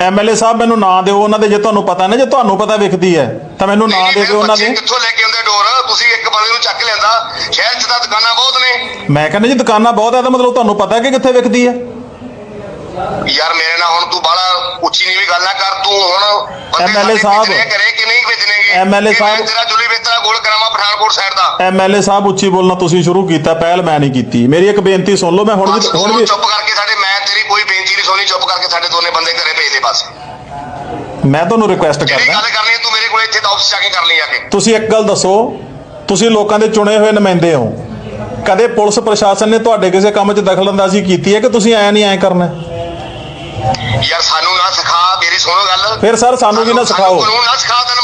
MLA ਸਾਹਿਬ ਮੈਨੂੰ ਨਾਂ ਦਿਓ ਉਹਨਾਂ ਦੇ ਜੇ ਤੁਹਾਨੂੰ ਪਤਾ ਨਾ ਜੇ ਤੁਹਾਨੂੰ ਪਤਾ ਵਿਖਦੀ ਹੈ ਤਾਂ ਮੈਨੂੰ ਨਾਂ ਦੇ ਦਿਓ ਉਹਨਾਂ ਦੇ ਕਿੱਥੋਂ ਲੈ ਕੇ ਆਉਂਦੇ ਡੋਰ ਤੁਸੀਂ ਇੱਕ ਬੰਦੇ ਨੂੰ ਚੱਕ ਲਿਆਂਦਾ ਸ਼ਹਿਰ 'ਚ ਤਾਂ ਦੁਕਾਨਾਂ ਬਹੁਤ ਨੇ ਮੈਂ ਕਹਿੰਦਾ ਜੀ ਦੁਕਾਨਾਂ ਬਹੁਤ ਹੈ ਤਾਂ ਮਤਲਬ ਤੁਹਾਨੂੰ ਪਤਾ ਕਿ ਕਿੱਥੇ ਵਿਕਦੀ ਹੈ ਯਾਰ ਮੇਰੇ ਨਾਲ ਹੁਣ ਤੂੰ ਬਾਲਾ ਉੱਚੀ ਨੀਵੀਂ ਗੱਲ ਨਾ ਕਰ ਤੂੰ ਹੁਣ ਸਾਡੇ ਸਾਹਿਬ। ਕਰੇ ਕਿ ਨਹੀਂ ਕਿ ਮੈਂ ਸਾਹਿਬ। ਗੋਲ ਕਰਾਵਾਂ ਪਠਾਨਕੋਟ ਸਾਈਡ ਦਾ। ਐਮਐਲਏ ਸਾਹਿਬ ਉੱਚੀ ਬੋਲਣਾ ਤੁਸੀਂ ਸ਼ੁਰੂ ਕੀਤਾ ਪਹਿਲ ਮੈਂ ਨਹੀਂ ਕੀਤੀ। ਮੇਰੀ ਇੱਕ ਬੇਨਤੀ ਸੁਣ ਲਓ ਮੈਂ ਹੁਣ ਵੀ ਹੁਣ ਵੀ ਚੁੱਪ ਕਰਕੇ ਸਾਡੇ ਮੈਂ ਤੇਰੀ ਕੋਈ ਬੇਨਤੀ ਨਹੀਂ ਸੁਣੀ ਚੁੱਪ ਕਰਕੇ ਸਾਡੇ ਦੋਨੇ ਬੰਦੇ ਘਰੇ ਭੇਜ ਦੇ ਬਸ। ਮੈਂ ਤੁਹਾਨੂੰ ਰਿਕੁਐਸਟ ਕਰਦਾ। ਗੱਲ ਕਰਨੀ ਹੈ ਤੂੰ ਮੇਰੇ ਕੋਲ ਇੱਥੇ ਆਫਿਸ ਜਾ ਕੇ ਕਰ ਲਈ ਆ ਕੇ। ਤੁਸੀਂ ਇੱਕ ਗੱਲ ਦੱਸੋ ਤੁਸੀਂ ਲੋਕਾਂ ਦੇ ਚੁਣੇ ਹੋਏ ਨੁਮਾਇੰਦੇ ਹੋ। ਕਦੇ ਪੁਲਿਸ ਪ੍ਰਸ਼ਾਸਨ ਨੇ ਤੁਹਾਡੇ ਕਿਸੇ ਕੰਮ 'ਚ ਦਖਲਅੰਦਾਜ਼ੀ ਕੀਤੀ ਹੈ ਕਿ ਤੁਸੀਂ ਐ ਨਹੀਂ ਐ ਕਰਨਾ? ਯਾਰ ਸਾਨੂੰ ਨਾ ਸਿਖਾ ਮੇਰੀ ਸੁਣੋ ਗੱਲ। ਫਿਰ ਸਰ ਸਾਨੂੰ ਵੀ ਨਾ ਸਿਖਾਓ? ਕਾਨੂੰਨ ਨਾ ਸਿਖਾ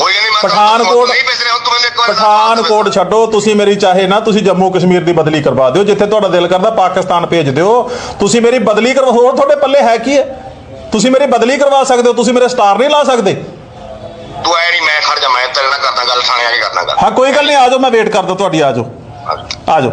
ਕੋਈ ਗੱਲ ਨਹੀਂ ਮੈਂ ਪਠਾਨਕੋਟ- ਨਹੀਂ ਰਿਹਾ ਹੁਣ ਤੂੰ ਮੈਨੂੰ ਇੱਕ ਵਾਰ ਪਠਾਨਕੋਟ ਛੱਡੋ ਤੁਸੀਂ ਮੇਰੀ ਚਾਹੇ ਨਾ ਤੁਸੀਂ ਜੰਮੂ ਕਸ਼ਮੀਰ ਦੀ ਬਦਲੀ ਕਰਵਾ ਦਿਓ ਜਿੱਥੇ ਤੁਹਾਡਾ ਦਿਲ ਕਰਦਾ ਪਾਕਿਸਤਾਨ ਭੇਜ ਦਿਓ। ਤੁਸੀਂ ਮੇਰੀ ਬਦਲੀ ਕਰਵਾ ਹੋਰ ਤੁਹਾਡੇ ਪੱਲੇ ਹੈ ਕੀ ਹੈ? ਤੁਸੀਂ ਮੇਰੀ ਬਦਲੀ ਕਰਵਾ ਸਕਦੇ ਹੋ ਤੁਸੀਂ ਮੇਰੇ ਸਟਾਰ ਨਹੀਂ ਲਾ ਸਕਦੇ। ਤੂੰ ਐ ਨਹੀਂ ਮੈਂ ਖੜ ਜਾ ਮੈਂ ਤੇਰੇ ਨਾਲ ਕਰਦਾ ਗੱਲ ਥਾਣੇ ਆ ਕੇ ਕਰਦਾ ਗੱਲ ਹਾਂ ਕੋਈ ਗੱਲ ਨਹੀਂ ਆ ਜਾਓ ਮੈਂ ਵੇਟ ਕਰਦਾ ਤੁਹਾਡੀ ਆ ਜਾਓ। ਆ ਜਾਓ।